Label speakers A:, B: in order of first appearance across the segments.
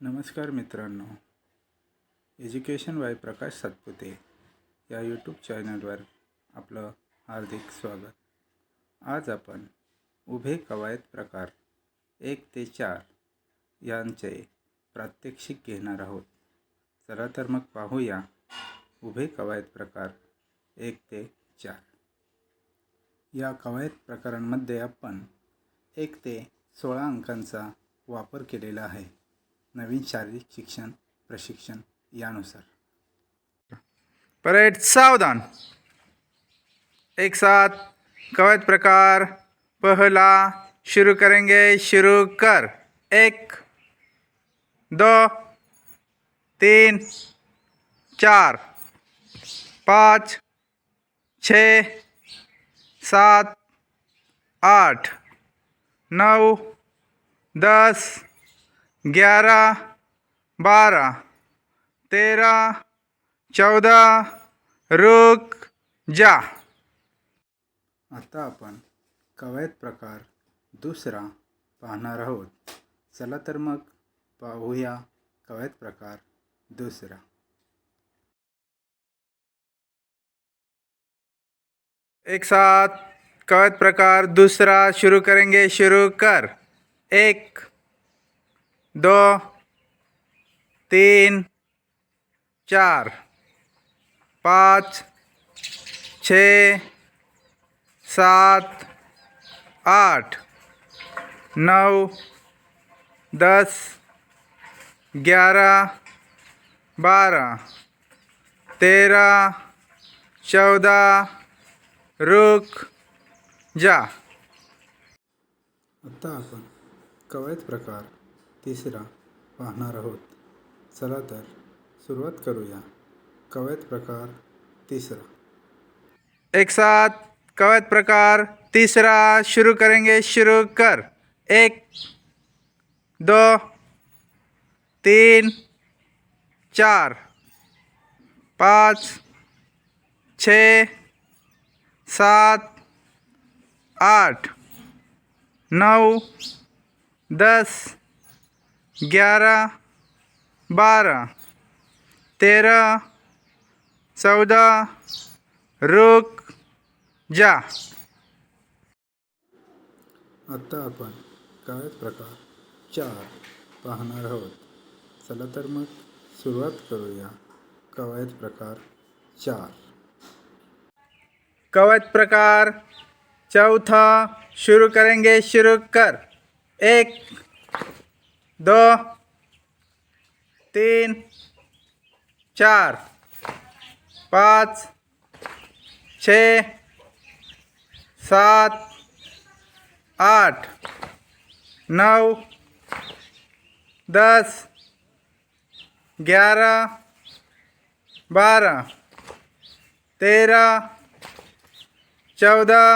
A: नमस्कार मित्रांनो. Education bye प्रकाश सातपुते या यूट्यूब चॅनलवर आपलं हार्दिक स्वागत. आज आपण उभे कवायत प्रकार एक ते चार यांचे प्रात्यक्षिक घेणार आहोत. चला तर मग पाहूया उभे कवायत प्रकार एक ते चार. या कवायत प्रकारांमध्ये आपण एक ते सोळा अंकांचा वापर केलेला आहे. नवीन शारीरिक शिक्षण प्रशिक्षण यानुसार. परेड सावधान. एक साथ कवच प्रकार पहला शुरू करेंगे शुरू कर. एक दो तीन चार पाँच छ सात आठ नौ दस ग्यारह, बारह, तेरह, चौदह, रुक जा। आता आपण कवायत प्रकार दुसरा पाहणार आहोत. चला तर मग पाहूया कवायत प्रकार दुसरा. एक साथ कवच प्रकार दूसरा शुरू करेंगे. शुरू कर. एक दो तीन चार पाँच छ सात आठ नौ दस ग्यारह बारह तेरह चौदह रुक जा। आता आपण कवायत प्रकार तिसरा पाहणार आहोत. चला तर सुरुवात करूया. कवयत प्रकार तिसरा. एक साथ कवयत प्रकार तीसरा शुरू करेंगे शुरू कर. एक दो तीन चार पाँच छ सात आठ नौ दस ग्यारह बारह तेरह चौदह रुक जा। आता आपण कवायत प्रकार चार पाहणार आहोत? चला तर मग सुरुवात करूया. कवायत प्रकार चार. कवच प्रकार चौथा शुरू करेंगे शुरू कर. एक दो तीन चार पाच छ सात आठ नौ दस ग्यारह बारह तेरह चौदह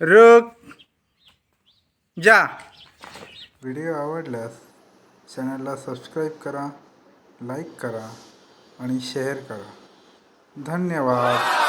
A: रुक जा. व्हिडिओ आवडल्यास चॅनलला सबस्क्राईब करा लाईक करा आणि शेअर करा. धन्यवाद.